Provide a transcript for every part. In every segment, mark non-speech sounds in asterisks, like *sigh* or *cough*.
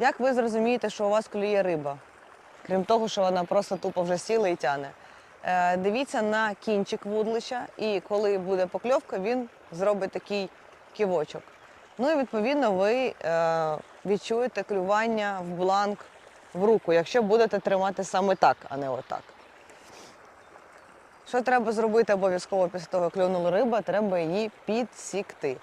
Як ви зрозумієте, що у вас клює риба? Крім того, що вона просто тупо вже сіла і тяне. Е, дивіться на кінчик вудлища, і коли буде покльовка, він зробить такий ківочок. Ну і відповідно ви е, відчуєте клювання в бланк в руку, якщо будете тримати саме так, а не отак. Що треба зробити обов'язково після того, як клюнула риба, треба її підсікти.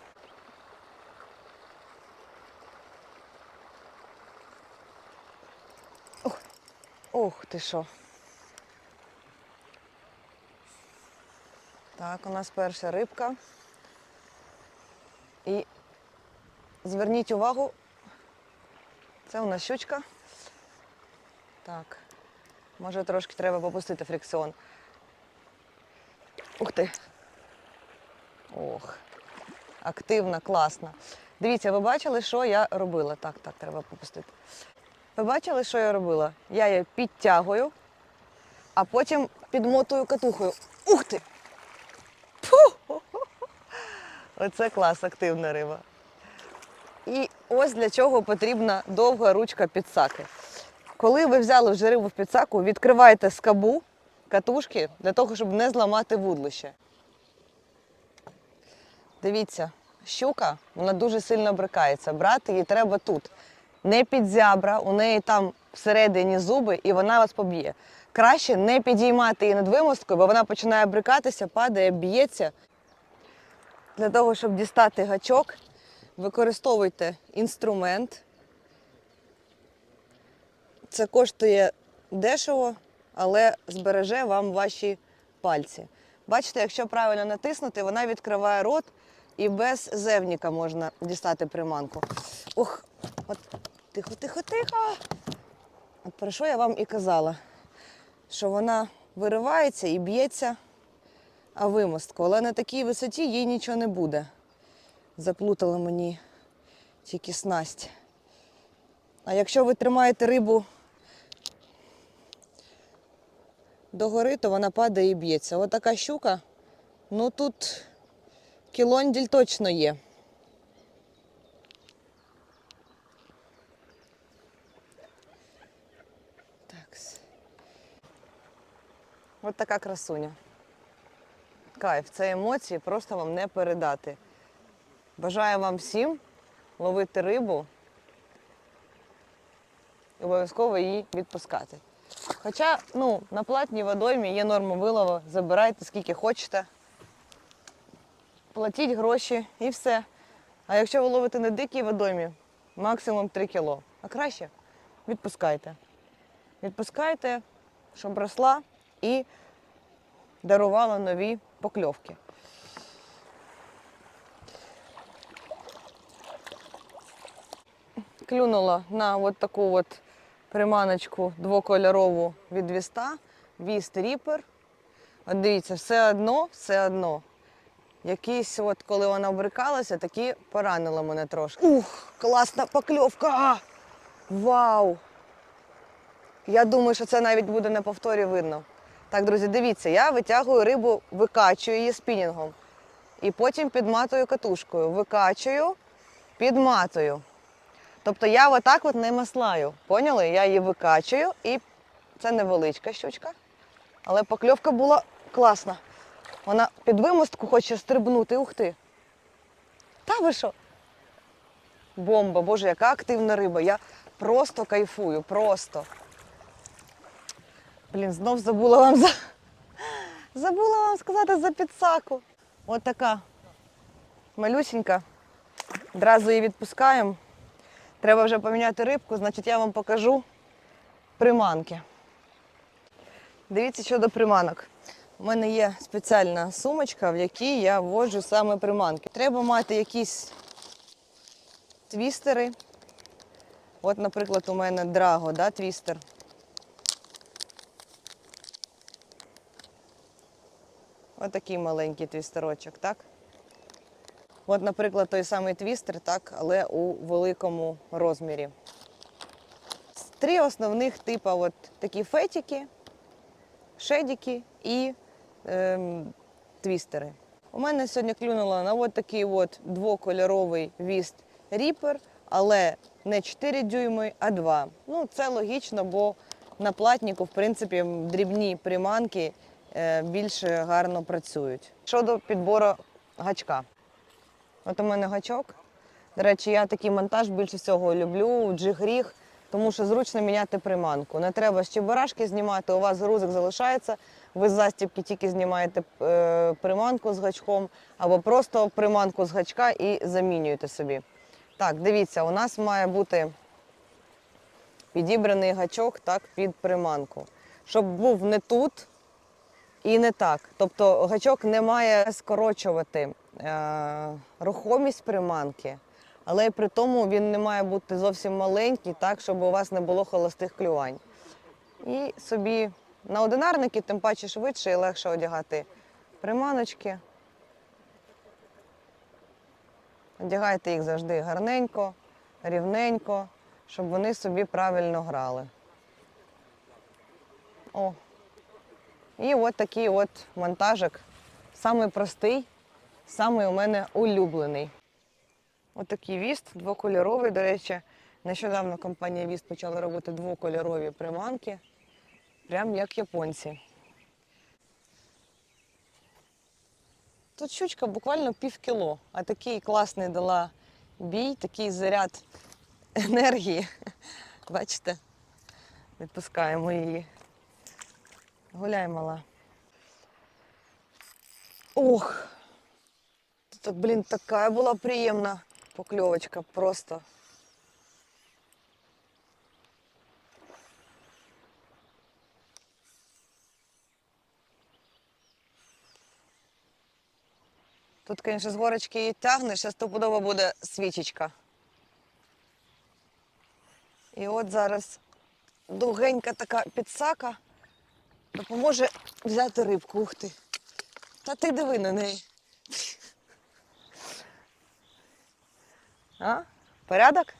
Ух ти що. Так, у нас перша рибка. І зверніть увагу, це у нас щучка. Так, може трошки треба попустити фрикціон. Ух ти. Ох, активна, класна. Дивіться, ви бачили, що я робила? Так, так, треба попустити. Ви бачили, що я робила? Я її підтягую, а потім підмотую катухою. Ух ти! Фу! Оце клас, активна риба. І ось для чого потрібна довга ручка підсаки. Коли ви взяли вже рибу в підсаку, відкривайте скабу катушки для того, щоб не зламати вудлище. Дивіться, щука вона дуже сильно брикається. Брати її треба тут. Не під зябра, у неї там всередині зуби, і вона вас поб'є. Краще не підіймати її над вимосткою, бо вона починає брикатися, падає, б'ється. Для того, щоб дістати гачок, використовуйте інструмент. Це коштує дешево, але збереже вам ваші пальці. Бачите, якщо правильно натиснути, вона відкриває рот і без зевніка можна дістати приманку. Ух, от тихо, тихо, тихо. От про що я вам і казала, що вона виривається і б'ється а вимостку, але на такій висоті їй нічого не буде. Заплутала мені тільки снасть. А якщо ви тримаєте рибу догори, то вона падає і б'ється. Ось така щука, ну тут кілонділь точно є. Ось така красуня. Кайф, це емоції просто вам не передати. Бажаю вам всім ловити рибу і обов'язково її відпускати. Хоча ну, на платній водоймі є норма вилову, забирайте скільки хочете, платіть гроші і все. А якщо ви ловите на дикій водоймі, максимум 3 кіло. А краще відпускайте. Відпускайте, щоб росла і дарувала нові покльовки. Клюнула на от таку от приманочку двокольорову від віста, віст ріпер. От дивіться, все одно, все одно. Якісь, от коли вона обрикалася, такі поранила мене трошки. Ух, класна покльовка! Вау! Я думаю, що це навіть буде на повторі видно. Так, друзі, дивіться, я витягую рибу, викачую її спінінгом. І потім підматую катушкою. Викачую, підматую. Тобто я отак от не маслаю. Поняли? Я її викачую і це невеличка щучка. Але покльовка була класна. Вона під вимостку хоче стрибнути. Ух ти. Та ви що? Бомба, боже, яка активна риба. Я просто кайфую, просто. Блін, знов забула вам за. Забула вам сказати за підсаку. От така малюсенька. Одразу її відпускаємо. Треба вже поміняти рибку, значить я вам покажу приманки. Дивіться щодо приманок. У мене є спеціальна сумочка, в якій я вводжу саме приманки. Треба мати якісь твістери. От, наприклад, у мене драго, да, твістер. Отакий маленький твістерочок, так? От, наприклад, той самий твістер, так, але у великому розмірі. Три основних типи от такі фетики, шедики і ем, твістери. У мене сьогодні клюнуло на от такий от двокольоровий віст ріпер. але не 4 дюйми, а 2. Ну, це логічно, бо на платніку, в принципі, дрібні приманки е, більш гарно працюють. Щодо підбору гачка. От у мене гачок. До речі, я такий монтаж більше всього люблю, джиг-ріг, тому що зручно міняти приманку. Не треба з чебурашки знімати, у вас грузик залишається, ви з застібки тільки знімаєте е, приманку з гачком, або просто приманку з гачка і замінюєте собі. Так, дивіться, у нас має бути підібраний гачок так, під приманку. Щоб був не тут і не так. Тобто гачок не має скорочувати е, рухомість приманки, але при тому він не має бути зовсім маленький, так, щоб у вас не було холостих клювань. І собі на одинарники, тим паче швидше і легше одягати приманочки. Одягайте їх завжди гарненько, рівненько, щоб вони собі правильно грали. О. І от такий от монтажик. Самий простий, самий у мене улюблений. От віст двокольоровий. До речі, нещодавно компанія Віст почала робити двокольорові приманки, прям як японці. Тут щучка буквально пів кіло, а такий класний дала бій, такий заряд *laughs* енергії. Бачите? Відпускаємо її. Гуляй, мала. Ох! Тут, блін, така була приємна покльовочка просто. Тут, звісно, з горочки її тягнеш, а стопудово буде свічечка. І от зараз довгенька така підсака допоможе взяти рибку. Ух ти. Та ти диви на неї. *laughs* А? Порядок?